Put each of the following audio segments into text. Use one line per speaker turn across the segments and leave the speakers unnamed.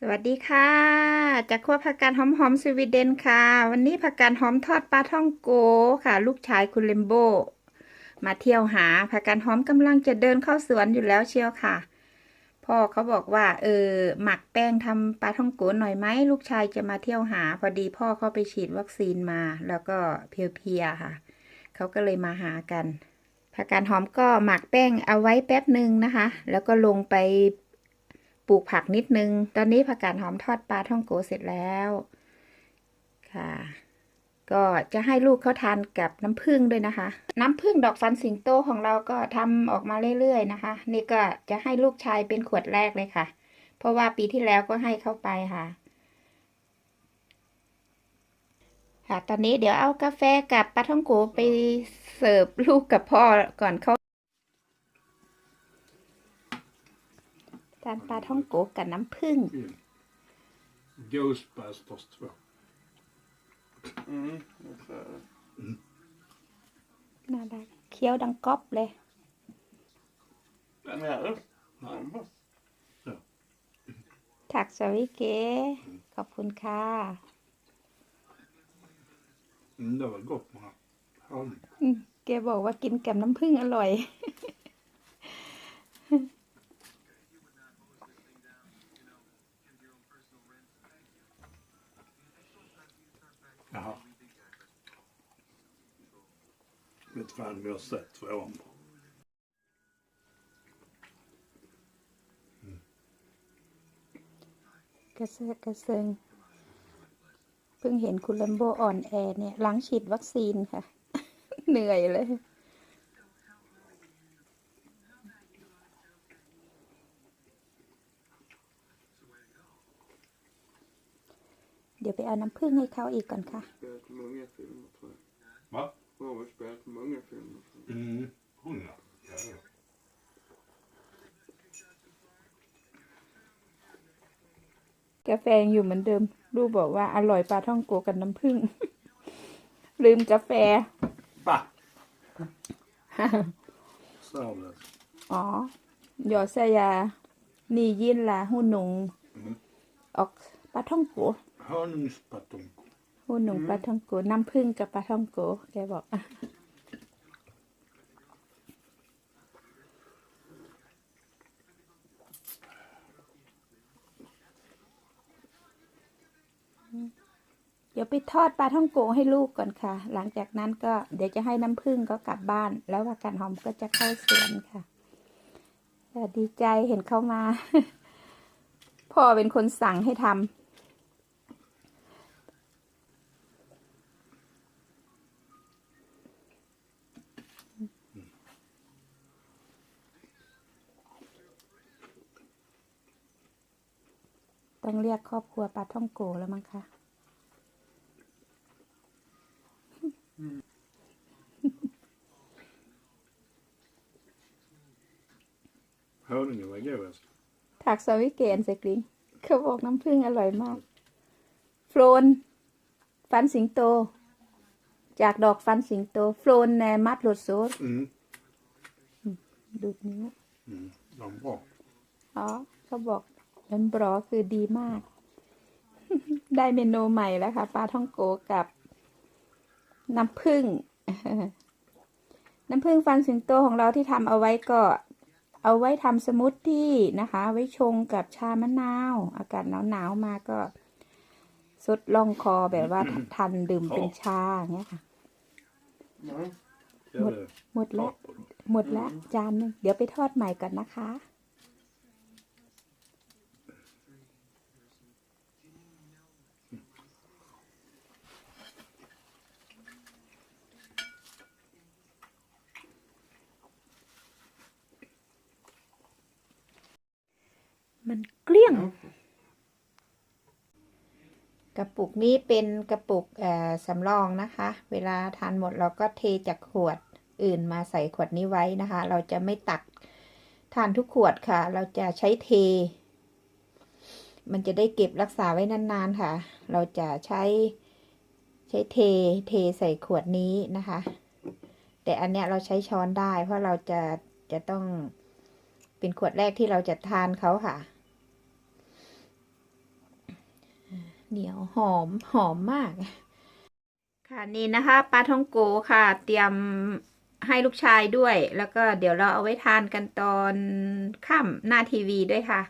สวัสดีค่ะ จากครัวผักกาดหอมหอมสวีเดนค่ะ วันนี้ผักกาดหอมทอดปลาท่องโกค่ะ ลูกชายคุณเลมโบ มาเที่ยวหาผักกาดหอมกำลังจะเดินเข้าสวนอยู่แล้วเชียวค่ะ พ่อเขาบอกว่า เออ หมักแป้งทำปลาท่องโกหน่อยไหมลูกชายจะมาเที่ยวหา พอดีพ่อเขาไปฉีดวัคซีนมา แล้วก็เพลียๆค่ะ เขาก็เลยมาหากันผักกาดหอมก็หมักแป้งเอาไว้แป๊บหนึ่งนะคะ แล้วก็ลงไป ปลูกผักนิดนึง ตอนนี้ผักกาดหอมทอดปลาท่องโกเสร็จแล้วค่ะ ก็จะให้ลูกเขาทานกับน้ำผึ้งด้วยนะคะ น้ำผึ้งดอกฟันสิงโตของเราก็ทำออกมาเรื่อยๆนะคะ นี่ก็จะให้ลูกชายเป็นขวดแรกเลยค่ะ เพราะว่าปีที่แล้วก็ให้เข้าไปค่ะค่ะ ตอนนี้เดี๋ยวเอากาแฟกับปลาท่องโกไปเสิร์ฟลูกกับพ่อก่อนเข้า ทานปลาท่องโกกับน้ำผึ้ง
Ghostbusters 2.
Mm, that's, uh,
น่ารักเคี้ยวดังก๊อบเลย
den här.
Nej.
Mm.
ถักสวิเกขอบคุณค่ะ
Mm, det var gott med honung.
อืมแกบอกว่ากินกับน้ำผึ้งอร่อย
Jaha. Vet fan vi har sett tvåan.
กระเซาะกระเซิงเพิ่งเห็นคุณลัมโบอ่อนแอเนี่ย หลังฉีดวัคซีนค่ะ เหนื่อยเลย เดี๋ยว ไปเอาน้ำผึ้งให้เขาอีกก่อนค่ะ
Spelat många filmer tror jag.
Va?
Har väl spelat många filmer. tror jag.
Mm, hundra. Ja, ja.
กาแฟยังอยู่เหมือนเดิม ลูกบอกว่าอร่อยปลาท่องโกกับน้ำผึ้ง ลืมกาแฟ
Va? Så det.
อ๋อ jag säger ni gillar honung och ปลาท่องโก
Honungspatonko.
honung ปลาท่องโกน้ำผึ้งกับปลาท่องโกแกบอก เดี๋ยวไปทอดปลาท่องโกให้ลูกก่อนค่ะ หลังจากนั้นก็เดี๋ยวจะให้น้ำผึ้งก็กลับบ้าน แล้วว่ากันหอมก็จะเข้าสวนค่ะแต่ดีใจเห็นเขามา พ่อเป็นคนสั่งให้ทำ ต้องเรียกครอบครัวปลาท่องโกแล้วมั้งคะ
Honungen var godast.
ถักสวิเกนเซกลิงเขาบอกน้ำผึ้งอร่อยมากโฟลนฟันสิงโต จากดอกฟันสิงโตโฟลนแนมัดโลดโซด
Mm.
ดูดนิ้ว
Mm. De var bra.
อ๋อเขาบอก เป็นบรอคือดีมาก ได้เมนูใหม่แล้วค่ะปลาท่องโกกับน้ำผึ้งน้ำผึ้งฟันสิงโตของเราที่ทำเอาไว้ก็เอาไว้ทำสมูทตี้นะคะ ไว้ชงกับชามะนาว อากาศหนาวๆมาก็สดล่องคอแบบว่าทันดื่มเป็นชาอย่างเงี้ยค่ะ
Nej.
Ja, det
หมดแล้ว
var
หมดแล้วจานหนึงเดี๋ยวไปทอดใหม่ก่อนนะคะ มัน เกลี้ยง กระปุกนี้เป็นกระปุกเอ่อสำรองนะคะ เวลาทานหมดเราก็เทจากขวดอื่นมาใส่ขวดนี้ไว้นะคะ เราจะไม่ตักทานทุกขวดค่ะ เราจะใช้เท มันจะได้เก็บรักษาไว้นานๆค่ะ เราจะใช้ใช้เท เทใส่ขวดนี้นะคะ แต่อันเนี้ยเราใช้ช้อนได้ เพราะเราจะจะต้องเป็นขวดแรกที่เราจะทานเขาค่ะ เหนียวหอมหอมมาก ค่ะนี่นะคะปลาท่องโกค่ะ เตรียมให้ลูกชายด้วย แล้วก็เดี๋ยวเราเอาไว้ทานกันตอนค่ำหน้าทีวีด้วยค่ะ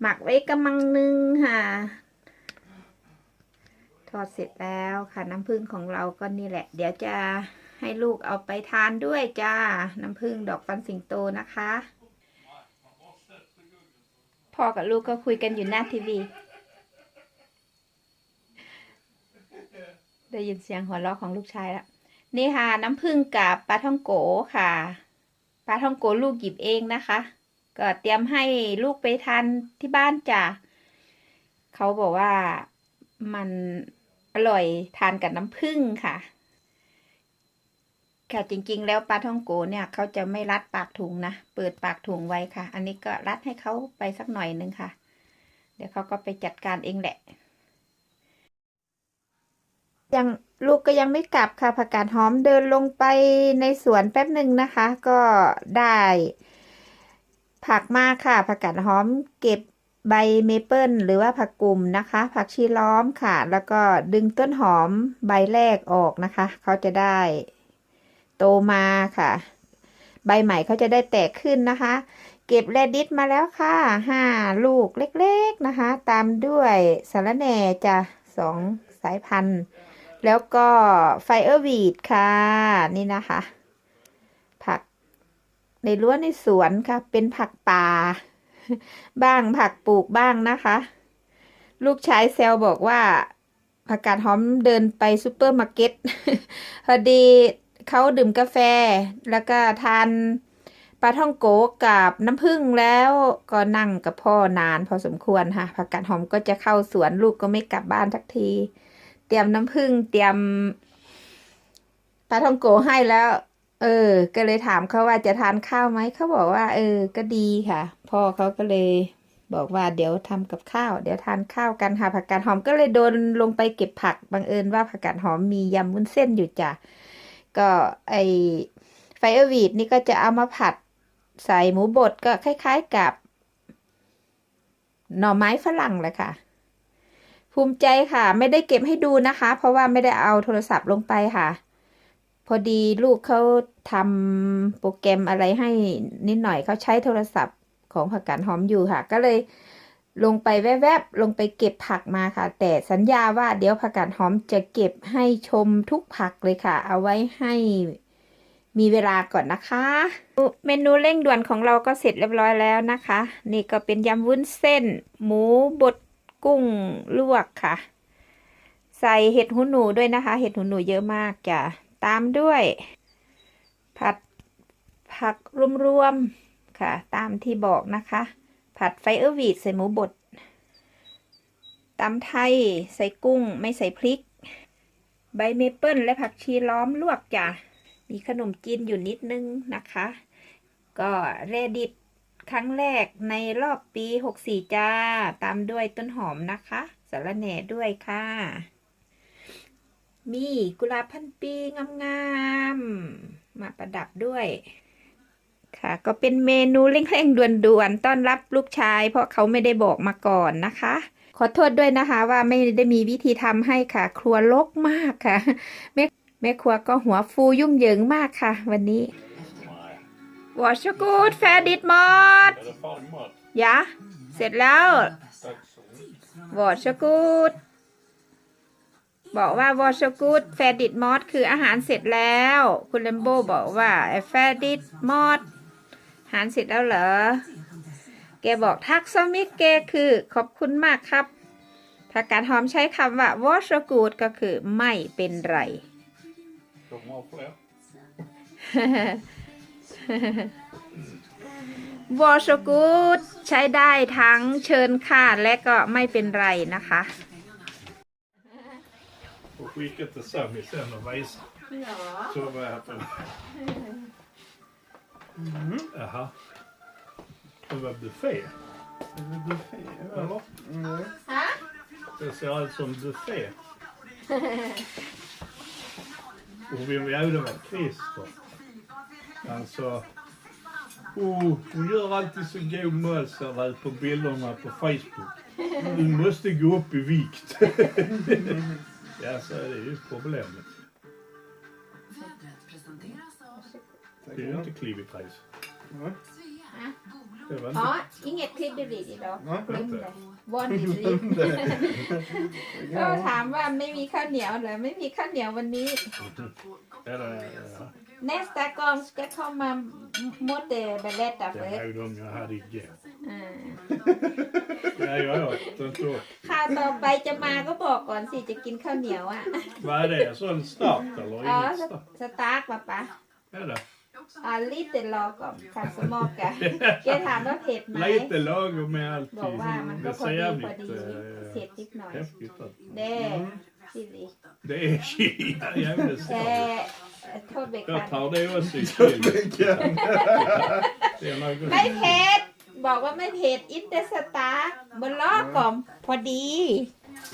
หมักไว้กำมังนึงค่ะทอดเสร็จแล้วค่ะน้ำผึ้งของเราก็นี่แหละ เดี๋ยวจะให้ลูกเอาไปทานด้วยจ้า น้ำผึ้งดอกฟันสิงโตนะคะพ่อกับลูกก็คุยกันอยู่หน้าทีวี ได้ยินเสียงหัวเราะของลูกชายแล้วนี่ค่ะ น้ำผึ้งกับปลาท่องโกค่ะปลาท่องโกลูกหยิบเองนะคะ ก็เตรียมให้ลูกไปทานที่บ้านจ้ะเขาบอกว่ามันอร่อยทานกับน้ำผึ้งค่ะ ค่ะจริงๆ แล้วปลาท่องโกเนี่ยเขาจะไม่รัดปากถุงนะ เปิดปากถุงไว้ค่ะ อันนี้ก็รัดให้เขาไปสักหน่อยนึงค่ะ เดี๋ยวเขาก็ไปจัดการเองแหละ ยังลูกก็ยังไม่กลับค่ะผักกาดหอมเดินลงไปในสวนแป๊บหนึ่งนะคะ ก็ได้ ผักมาค่ะผักกาดหอมเก็บใบเมเปิลหรือว่าผักกลุ่มนะคะ ผักชีล้อมค่ะ แล้วก็ดึงต้นหอมใบแรกออกนะคะ เขาจะได้ โตมาค่ะ ใบใหม่เขาจะได้แตกขึ้นนะคะ เก็บแรดิสมาแล้วค่ะห้าลูกเล็กๆนะคะ ตามด้วยสาระแหน่จะสองสายพันธุ์ แล้วก็ไฟเออร์วีดค่ะ นี่นะคะ ผักในรั้วในสวนค่ะ เป็นผักป่า บ้างผักปลูกบ้างนะคะ ลูกชายเซลบอกว่าผักกาดหอมเดินไปซูเปอร์มาร์เก็ตพอดีเขาดื่มกาแฟ แล้วก็ทานปลาท่องโกกับน้ำผึ้งแล้วก็นั่งกับพ่อนานพอสมควรค่ะผักกาดหอมก็จะเข้าสวนลูกก็ไม่กลับบ้านสักที เตรียมน้ำผึ้งเตรียมปลาท่องโกให้แล้ว เออ ก็เลยถามเขาว่าจะทานข้าวไหมเขาบอกว่า เออ ก็ดีค่ะ พ่อเขาก็เลยบอกว่าเดี๋ยวทำกับข้าว เดี๋ยวทานข้าวกันค่ะผักกาดหอมก็เลยโดนลงไปเก็บผักบังเอิญว่าผักกาดหอมมียำวุ้นเส้นอยู่จ้ะก็ไอไฟเออร์วีดนี่ก็จะเอามาผัดใส่หมูบดก็คล้าย ๆกับ หน่อไม้ฝรั่งเลยค่ะ ภูมิใจค่ะ ไม่ได้เก็บให้ดูนะคะ เพราะว่าไม่ได้เอาโทรศัพท์ลงไปค่ะ พอดีลูกเขาทำโปรแกรมอะไรให้นิดหน่อยเขาใช้โทรศัพท์ของผักกาดหอมอยู่ค่ะ ก็เลยลงไปแวบๆลงไปเก็บผักมาค่ะ แต่สัญญาว่าเดี๋ยวผักกาดหอมจะเก็บให้ชมทุกผักเลยค่ะ เอาไว้ให้มีเวลาก่อนนะคะ เมนูเร่งด่วนของเราก็เสร็จเรียบร้อยแล้วนะคะ นี่ก็เป็นยำวุ้นเส้น หมูบด กุ้งลวกค่ะ ใส่เห็ดหูหนูด้วยนะคะ เห็ดหูหนูเยอะมากจ้ะตามด้วย ผัดผักรวมๆค่ะ ตามที่บอกนะคะ ผัดไฟเออร์วีดใส่หมูบดตำไทยใส่กุ้งไม่ใส่พริก ใบเมเปิลและผักชีล้อมลวกจ้ะมีขนมจีนอยู่นิดนึงนะคะ ก็เรดิต ครั้งแรกในรอบปี 64 จ้า ตามด้วยต้นหอมนะคะสารแหน่ด้วยค่ะ มีกุหลาบพันปีงามๆ มาประดับด้วย ค่ะ ก็เป็นเมนูเร่งๆด่วนๆ ต้อนรับลูกชาย เพราะเขาไม่ได้บอกมาก่อนนะคะ ขอโทษด้วยนะคะว่าไม่ได้มีวิธีทำให้ค่ะ ครัวลกมากค่ะแม่แม่ครัวก็หัวฟูยุ่งเหยิงมากค่ะ วันนี้ วอชกูดแฟดิดมอด
Är det fan mat?
ยะ เสร็จแล้ว
Tack så mycket.
วอชกูดบอกว่าวอชกูดแฟดิดมอดคืออาหารเสร็จแล้ว คุณเลมโบบอกว่าแฟดิดมอดอาหารเสร็จแล้วเหรอ แกบอกทักซอมิกเกคือขอบคุณมากครับถ้าการหอมใช้คำว่าวอชกูดก็คือไม่เป็นไร
De har fler.
วอชกูดใช้ได้ทั้งเชิญค่าและก็ไม่เป็นไรนะคะ
Och skicka till Sami sen och visa. Så vad jag på. Jaha. Det var buffé.
Är det buffé? va?
Eller?
Nej.
Det ser ut som buffé. Och vi bjöd med Christer. Alltså, oh, hon gör alltid så god möss här på bilderna på Facebook. Du måste gå upp i vikt. ja, så är det ju problemet. Det är ju inte
klibbigt
race.
Det var inte...
Ja, inget klibbigt idag.
Nej.
วันอีกทีก็ถามว่าไม่มีข้าวเหนียวเหรอไม่มีข้าวเหนียววันนี้
Eller, ja.
Nästa gång ska jag komma mot det berätta
det
för
var ju de jag hade igår.
อ่า
Ja, jag åt inte upp.
ข้าวต่อไปจะมาก็บอกก่อนสิจะกินข้าวเหนียวอะ
Vad är det? Sån start eller
อ๋อ
inget
ส
start?
สตาร์กป่ะปะ
Är det?
อ่าลิเตรอก่อนค่ะสมอกะแกถามว่าเผ็ดไหม
Lite lagom med
บอก
alltid.
ว่ามันก็
Det
พอ
ser
ดีพอ
jävligt
ดี เผ็ด
eh,
นิดหน่อย
häftigt ut.
เด้ชิลิ
Det är chili. Jävligt
แต่
stort.
โทษเบ
Jag
คัน
tar det också i chili.
Vilken?
Det är något
ไม่เผ็ดบอกว่าไม่เผ็ดอินเตอร์สตาร์บนล้อกล่อมพอดี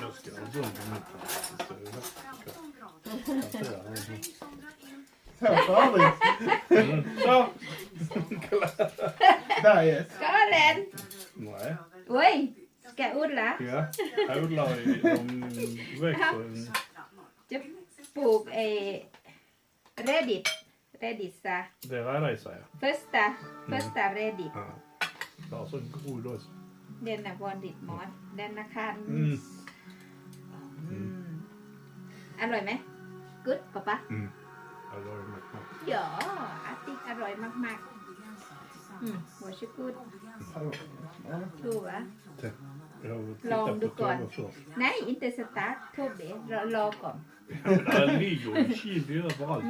Jag ska ha dem på mitten. Så det är lätt.
Så farligt.
Mm. Så!
Där yes.
ก็แลน
Nej.
เว้ยแกอุดละ
Ja, jag odlar i, de växer en,
จะ ปลูกไอ้เรดิตเรดิตซะ
det räddar sig.
första första reddit
Ja. Det har sån grodd också.
เดนนะวอนดิตมอสเดนนะคัน
Mm.
อืมอร่อยไหมกุ๊ดป๊าป๊า
Jag la ju med knapp.
หยออาติกอร่อยมากๆอืมหัวชิกุด
Ja.
ถูกวะ
Jag
Lång
tittar
du
på
går.
tårna först.
ไหนอินเตอร์สตาร์โทษเบรอรอก่อน
Ja, men där ligger ju chili överallt.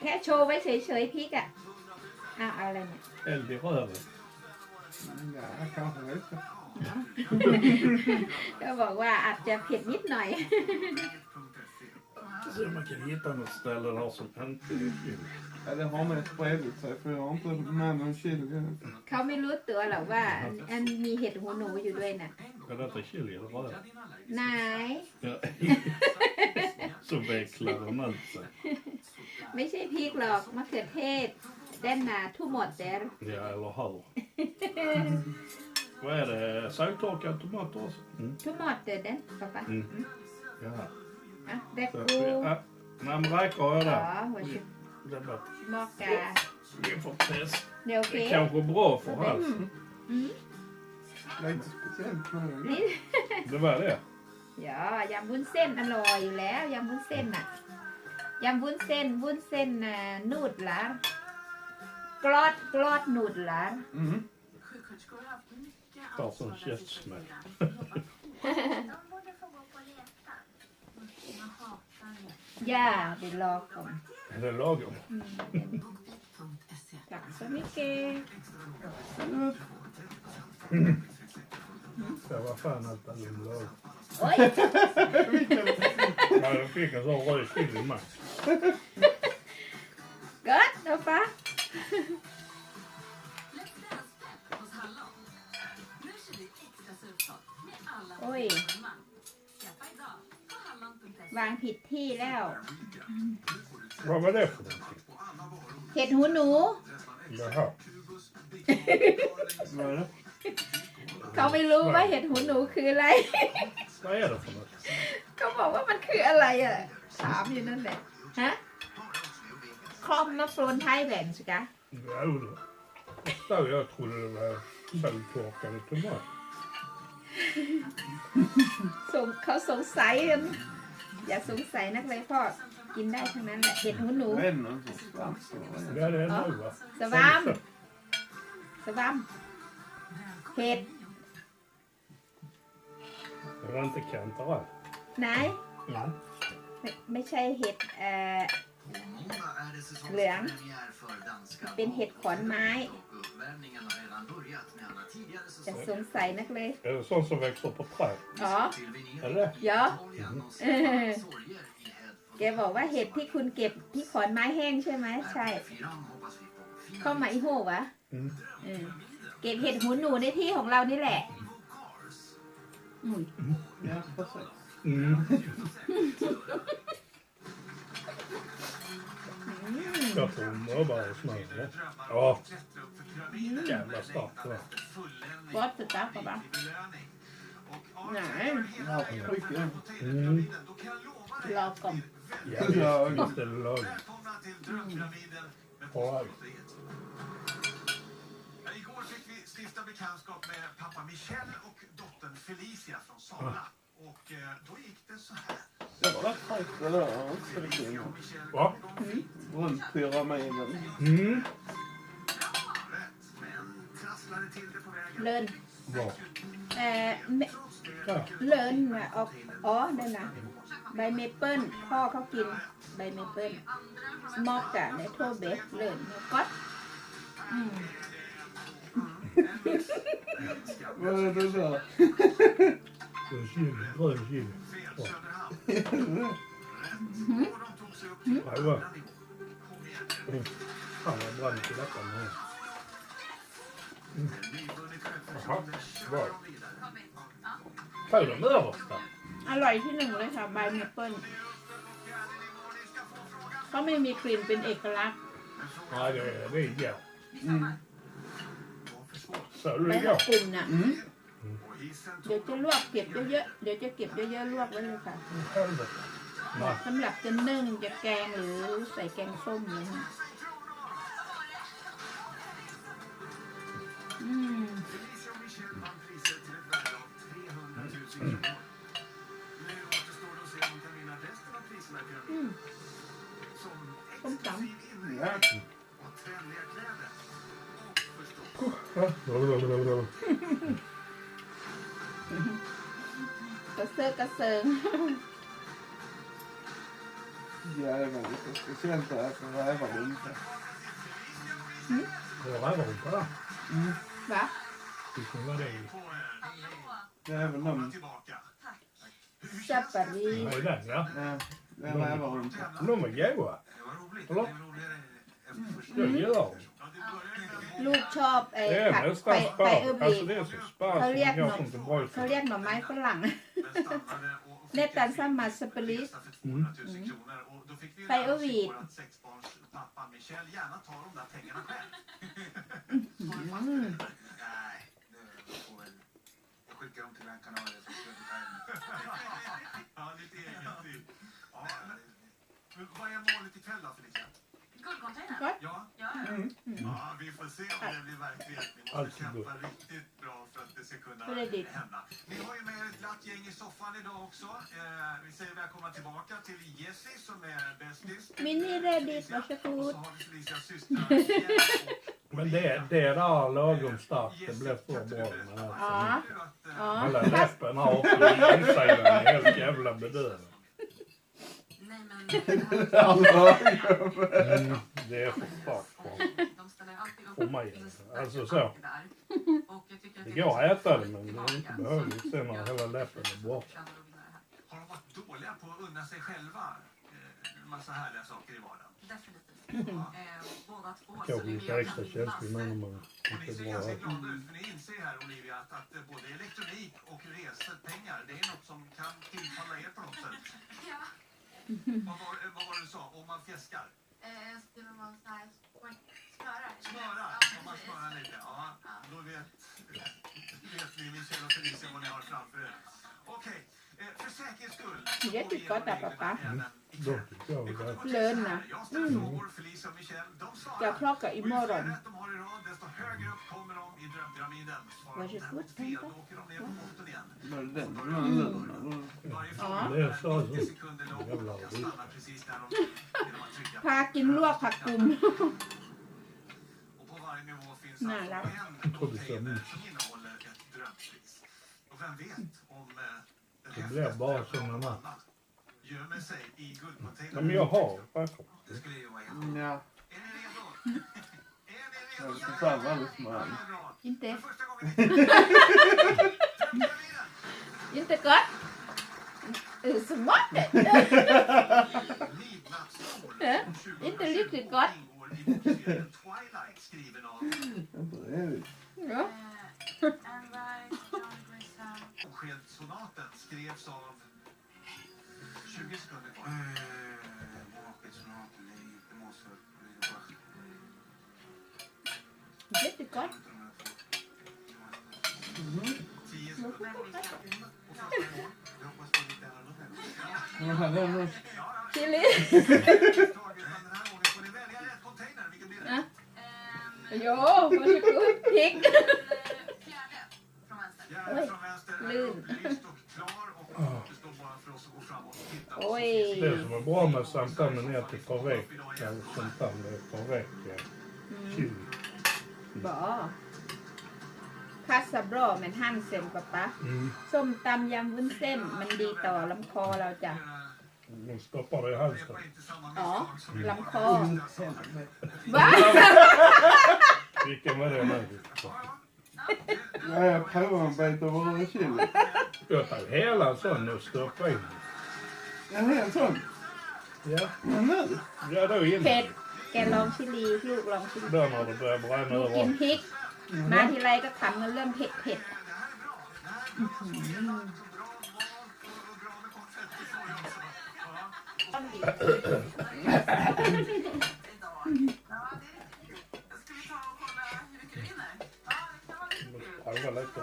แค่โชว์ไว้เฉยๆพริกอะอ้าวเอาอะไรเนี่ย
Eld i röven.
Ja, kanske lite.
ก็บอกว่าอาจจะเผ็ดนิดหน่อย
Så man kan hitta något ställe där som inte är chili.
Ja, det har med spridit sig för jag har inte med någon chili.
เขาไม่รู้ตัวหรอกว่าอันอันมีเห็ดหูหนูอยู่ด้วยนะ
Är detta chili eller röv?
ไหน
Ja. Så vecklar de ut sig.
ไม่ใช่พริกหรอกมะเขือเทศแดนนาทุหมดแต่
Ja, eller hur? Vad är det? Sågtorkade tomater också? Mm.
ทุหมดแต่แดนป๊าป๊า
Mm. Ja.
อะแดก
Så,
กู
ja. Nej, men räcker jag
อ๋อ
där?
หัวชิ
Det var
มอกกา
vi får testa.
เดี๋ยวโอเค
Det är kanske bra för halsen.
Lite speciellt med det.
นี่
Det var det.
อย่ายำวุ้นเส้นอร่อยอยู่แล้วยำวุ้นเส้นน่ะยำวุ้นเส้นวุ้นเส้นน่ะนูดหลานกรอดกรอดนูดหลาน
Mm.
Sjuksköterskor har haft mycket
Tar sån käftsmäll.
De borde få gå på leta. Jag hatar det.
ย่าเดี๋ยวรอก่อน
Är det lagom?
.se.
ตักสมิเก
Ja, vad fan allt är det lagom?
โอ้ย
Ja, jag fick en sån röd chili med.
เกิดเดี๋ยวฟ้า
Let's dance hos Hallon. Nu kör vi extra surfart med alla
Oj.
abonnemang. Skaffa idag på hallon.se.
วางผิดที่แล้ว
Vad var det för någonting?
เห็ดหูหนู
Jaha.
Vad är det?
เขาไม่รู้ว่าเห็ดหูหนูคืออะไร
Vad är det för något?
เขาบอกว่ามันคืออะไรอะ ถามอยู่นั่นแหละ ฮะคอมมาโฟนไทยแลนด์สิกะ
Ja, det. Där jag trodde det var sågtorkade tomater.
สงเขาสงสัยกันอย่าสงสัยนักเลยพ่อ กินได้ทั้งนั้นแหละเห็ดหูหนู
Vad är det? Någon sorts svamp eller vad är det?
Ja, det är
Ja.
nog va?
สวามสวามเห็ด
Det var inte kantareller.
ไหน
Ja.
ไม่ไม่ใช่เห็ดเอ่อ
Måndag är det säsongspremiär
Leon.
för danska
เป็นเห็ดขอนไม้
Uppvärmningen har redan börjat med alla tidigare
จะส
säsonger.
งสัยนักเลย
Är det sånt som växer på träd?
อ๋อ
Till Venedig,
Eller?
Ja.
Italien och
Eh.
Sorger i Hedfors.
แกบอกว่าเห็ดที่คุณเก็บที่ขอนไม้แห้งใช่ไหมใช่
Fyran hoppas vi på fin
เข้ามาอีโหวะ
อืม
เออเก็บเห็ดหูหนูในที่ของเรานี่แหละอุ้ย
Ja, precis.
Mm. Jag tror de mobbar oss nu. eller? Ja. Jävla starkt det var.
บอสสุดจ้าปะปะ Nej.
Ja, skicka.
Mm.
Då kan jag lova dig
Lagom.
Ja, visst är det lagom.
Välkomna till Drömpyramiden med
Ja.
Postlotteriet. Ja, Igår fick vi stifta bekantskap med pappa Michel och dottern Felicia från Sala. Och eh, då gick det så här.
Det var rätt tajt det där. Ska vi se.
Felicia och Michel
Va?
de fick
Runt pyramiden.
Mm.
rätt, men trasslade till det på vägen.
ใบเมเปิลพ่อเขากินใบเมเปิลสมอกกะในโทเบสเลยก็อตอืม
Bueno, no, no. Posible,
posible. หาย
ว่ะนี่ข้าวมันบ้า
นกิ
น
แล้
วก่
อนเลยครั
บบ่ใช่หรื
อไม่หร
อกครับ อยที่หนึ่งเลยค่ะใบเมเปิลเขาไม่มีกลิ่นเป็นเอกลักษณ์
Nej, det, det är gott.
Mm.
Så
ใบ
det är
มะ
gott.
กรูดน่ะ
Mm.
Och hissen
เดี๋ยวจะลวกเก็บเยอะๆเดี๋ยวจะเก็บเยอะๆลวกไว้เลยค่ะ
Helvete. Nej.
สำหรับจะนึ่งจะแกงหรือใส่แกงส้มเลยค่ะอืม
Felicia Som
damm.
exklusiv inredning
Ja.
och trendiga kläder. Och förstås
กระเซาะกระเซิง
Jävlar, det är så speciellt det här för rävaruntar.
Det var rävarumpa där.
Mm.
วะ
Visst var det i.
på eh,
Även
komma
de.
tillbaka. Hur
จับ
känns
ปารี
Ja, i den ja.
Ja, det är rävaruntar.
De var goda.
Det var roligt.
Förlåt?
Det blev roligare efter första.
Jag gillar dem.
Ja, det började med
ลูกชอบไอ้
Det är
ผัก
nästan
ไฟไฟเออร์
sparv.
บี
Alltså det är som sparv som
Korea
gör
nog.
som till bröd.
เขาเรียกหน่อไม้ฝรั่ง
men stannade och- och
เน
fick
ตัน
en
ซัมมาสเปริส
resa för 200 Vad är målet ikväll då Felicia?
Guldcontainern?
Ja.
Mm.
Ja, vi får se om det blir verklighet. Vi måste kämpa riktigt bra för att det ska kunna hända. Ni har ju med er ett glatt gäng i soffan idag också. Eh, vi säger välkomna tillbaka till Jessie som är bästis.
Min är reddit, eh, varsågod.
Och så har vi Felicias systrar
Men det, det är där lagom starkt det blev så bra med
alltså. Ja.
Alla läppen har uppe i sig. Helt jävla bedövande.
Nej men
Allvar.
Mm, det är för fuck bra.
de ställer alltid upp.
För mig.
Finns
Alltså
alltid
så.
där. Och jag tycker att
Det
är
går att
liksom
äta det men det är
tillbaka,
inte
så
behövligt sen när
jag
hela läppen är borta.
förtjänar att vinna det här.
har de varit dåliga på att unna sig själva eh, en massa härliga saker i vardagen?
Definitivt. Eh, båda två. så
Kanske
det
lite
blir
extra
en
känslig nu när man
Och ni
inte
ser
bra
ganska
äter.
glada ut för ni inser här Olivia att, att eh, både elektronik och resepengar det är något som kan tillfalla er på något sätt.
Ja.
Vad var, vad var det du sa? Om man fjäskar?
Eh, var man så här smörar.
Smörar?
Ja,
Om man smörar lite? Ja, då vet, vet ni Michel och Felicia vad ni har framför er. Okej, eh, för säkerhets skull. så
Det
går vi
tycker jag
igenom
att pappa.
reglerna även
Då
ikväll.
tycker jag
Det
det
kommer
är
gå till
Lön,
så här.
va?
Jag ställer frågor, Felicia och Michel, de
จะ
svarar.
คลอกกับอิ
Och
โม
ju
รอ
fler
น
rätt de har i rad, desto högre upp kommer de i drömpyramiden. Svarar de
Varsågod,
däremot fel,
vänta.
då åker de ner på botten igen.
Var det den? Det var en lön, eller?
Varje
Ja.
fråga
Det är så
är
så.
90 sekunder lång
Jävla
och jag
skit.
stannar precis där de genom att trycka.
พากินลวกผักกุม
Och på varje nivå finns
Nära.
alltså en
tror det ser
container
ut.
som innehåller ett drömpris. Och vem vet om eh, den
Det blir bara
häftigaste
som en
av
natt.
alla gömmer sig i
Ja,
guldcontainern.
men jag har faktiskt.
Det skulle ju vara jättebra.
Ja,
Är ni redo? Är ni
jag
redo?
ska fan vara lite med.
Ja, det är bra.
อินเต
skrevs av 20 sekunder kvar. Avskedssonaten är inte Mozart.
เด็ดก็
10 sekunder.
Oj.
Det som är bra med Santander är att det tar väck, eller Santander tar väck eh, chili.
บอคาสบรอแมนหั่นเส้นปะปะ
Mm.
ส้มตำยำวุ้นเส้นมันดีต่อลำคอเราจ้ะ
De stoppar det i halsen.
Upprepa inte samma
Ja,
misstag som
lång
igår.
kvar.
Helvete.
ว้า
Vilken var det nu?
Ja, jag provar en bit av varje chili.
Jag tar hela sån och stoppar in.
En hel sån?
Ja,
Men nu?
ja då
เผ็ด
in.
แกลองชิลีลูกลองชิลี
Då när det börjar bränna
ลูกกิน
överallt.
พริก มาทีไรก็ขำกันเรื่องเผ็ดเผ็ด
Idag. Ja, det är riktigt.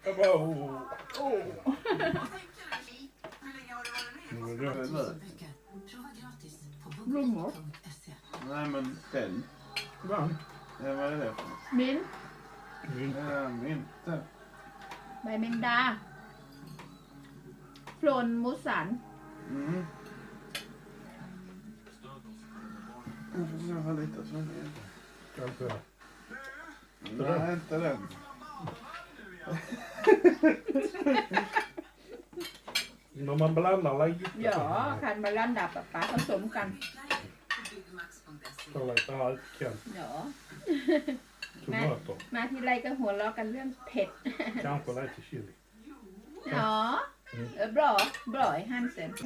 Ska vi ta och kolla hur
ดาโฟลนมุสัน
Mm. Jag får nog ha lite sån igen.
Kanske.
Nej, inte den.
När man blandar lite.
หยอคันบาลันดาปะปะผสมกัน
Byggmax.se.
Så lite allt kan.
หยอ
Tomater.
มาทีไรก็หัวเราะกันเรื่องเผ็ด
Kanske lite chili.
หยอเออบรอบรอไอ้ฮันเซน
Jo.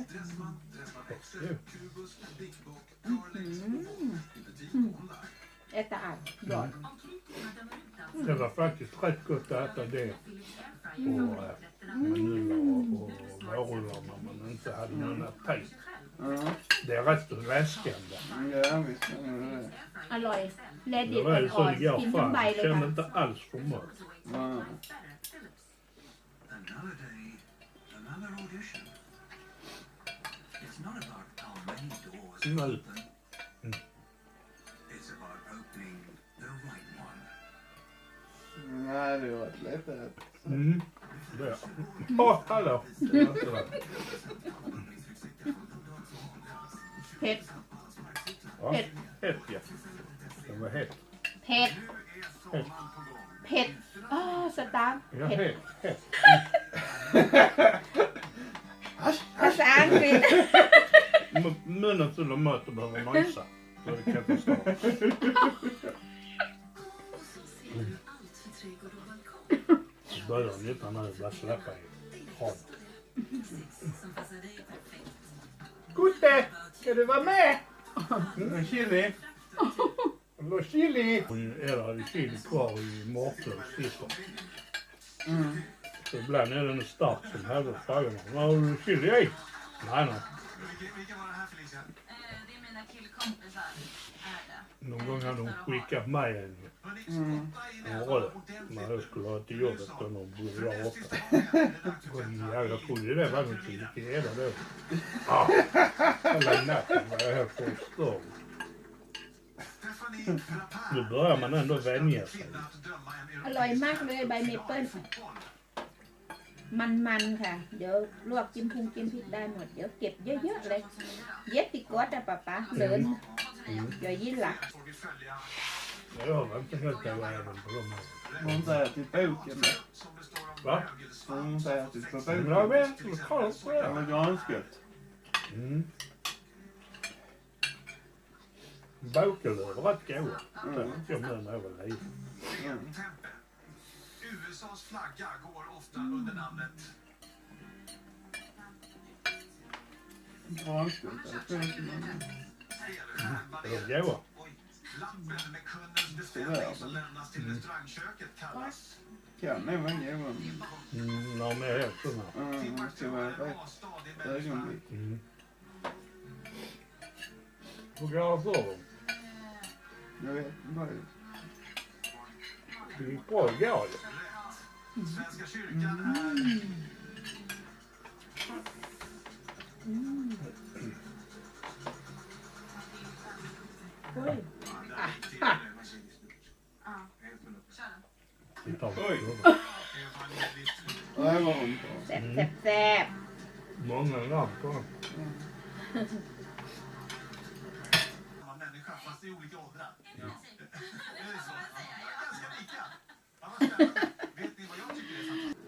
เอตาอัดบรอ
Det var faktiskt rätt gott att äta det. Och eh, manilla och, och vårrullar när man inte hade någon aptit.
Ja,
Det är rätt läskande.
ja visst. Ja, det
อร่อยเลดดิ
Det
ต
var ju
อ่
så
อน
igår
ๆกินทั้ง
fan.
ใบ
Jag
เลย
kände
ค่ะ
inte alls för mat.
Ja.
Another day, another audition. It's not about how many doors
No.
open. It's about opening the right one.
Nej, det var ett lite...
Mm. Det. Åh, hallå! Det var inte det.
เผ็ด
Ja,
Ett.
hett ja. Det var hett.
เผ็ด
Hett.
เผ็ดอ้อสตาร์
Ja,
เผ็ด
hett. Hett.
ภาษาอังกฤษ
M- börjar den utan att bara släppa i. Gutte! Ska du vara med?
En chili.
Hallå chili! Är det chili kvar i Mårtens sitter.
Mm.
Så ibland är det en stark som hävdar frågan. Vad har du chili i? Nej, nej.
Vilken, vilken var det här Felicia?
mina killkompisar är det.
Någon gång hade hon skickat mig en
Mm.
röd när jag skulle ha till jobbet och någon bodde där uppe. Jag trodde det var något som gick igenom då. Ja, hela natten var jag helt förstörd. Nu börjar man ändå vänja sig.
Aloy, märker
du det by min มากเลยใบเมเปิ้ล
fotboll.
มันๆค่ะ เดี๋ยวลวกจิ้มพุงจิ้มพริกได้หมด เดี๋ยวเก็บเยอะๆเลย เย็ดติกอดอะป๊าป๊าเหลินอย่ายิ่งหลัก
Får vi följa
Jag var inte helt överens på de här.
Hon säger till boken då.
som består av
Va?
mögelskål.
Hon säger till på
Men jag
boken.
vet, vad fan får jag?
Eller granskott.
Mm. Båkelöv var rätt goda.
Mm.
Det fick jag med när jag var liten.
Mm.
Tempe. USAs flagga går ofta under namnet
Granskott. Det finns ju-
Det var goda.
Oj. Lappen med kundens beställning som lämnas till restaurangköket kallas
Kan nog vara god.
Mm, när de är helt såna.
Mm, det ska vara rätt ögonblick.
Mm. Hur går det för dem?
Jag vet inte vad det
Det gick bra igår ju.
Svenska kyrkan är...
Vi tar
Oj.
det.
Det här var hon bra.
แซ่บแซ่บแซ่บ
Många namn på den.
Samma människa, fast i olika åldrar. Är det så? Ganska lika. Ja, vad spännande. Vet ni vad jag tycker är fantastiskt?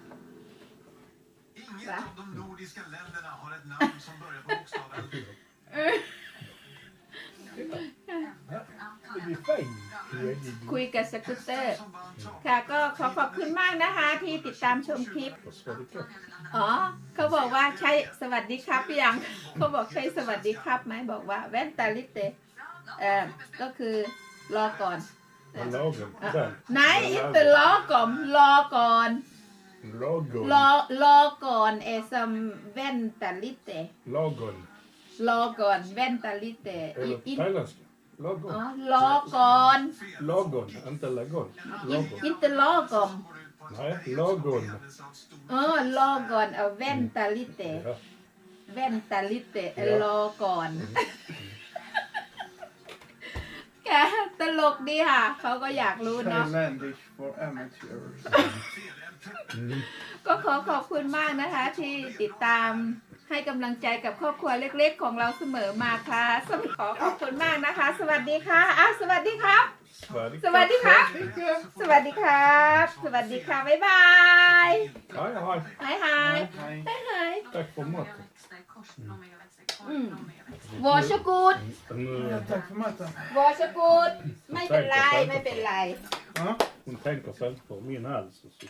Inget
Va?
av de nordiska länderna har ett namn som börjar på bokstaven
Det blir fint.
คุยกับสกูตเตอร์
som vann travloppet.
ค่ะก็ขอขอบคุณมากนะคะที่ติดตามชมคลิป
Vad ska det gå?
อ๋อเขาบอกว่าใช้สวัสดีครับยังเขาบอกใช้สวัสดีครับไหมบอกว่าแว่นตาลิเตเอ่อก็คือรอก่อน
Vad lagen? Den.
ไหนอินเตอรอก่อนรอก่อน
Lagon.
รอรอก่อน เอซัมแว่นตาลิเต
Lagon.
รอก่อนแว่นตาลิเต
Eller
อิน
thailändska.
อ๋อ
Lagon.
รอก่อน
Lagon, inte lagon.
อิน
Lagon.
อินเตอรอก่อน
Nej, lagon.
เออรอก่อนเอาแว่นตาลิเต
Ja.
แว่นตาลิเตรอก่อนแกตลกดีค่ะ เขาก็อยากรู้เนาะ
Thailandish for amateurs.
ก็ขอขอบคุณมากนะคะ ที่ติดตามให้กำลังใจกับครอบครัวเล็กๆ ของเราเสมอมาค่ะสำขอขอบคุณมากนะคะ สวัสดีค่ะอ้าวสวัสดีครับ
Sverige.
สวัสดีครับ สวัสดีครับ สวัสดีค่ะบ๊ายบาย
Hej, hej.
หายหาย
Hej.
หายหาย
Tack för maten.
Mm. วอชกูด
Nu,
Ja, tack för maten.
วอชกูด ไม่เป็นไร ไม่เป็นไร
Ja.
hon tänker sig inte på min hals. och så-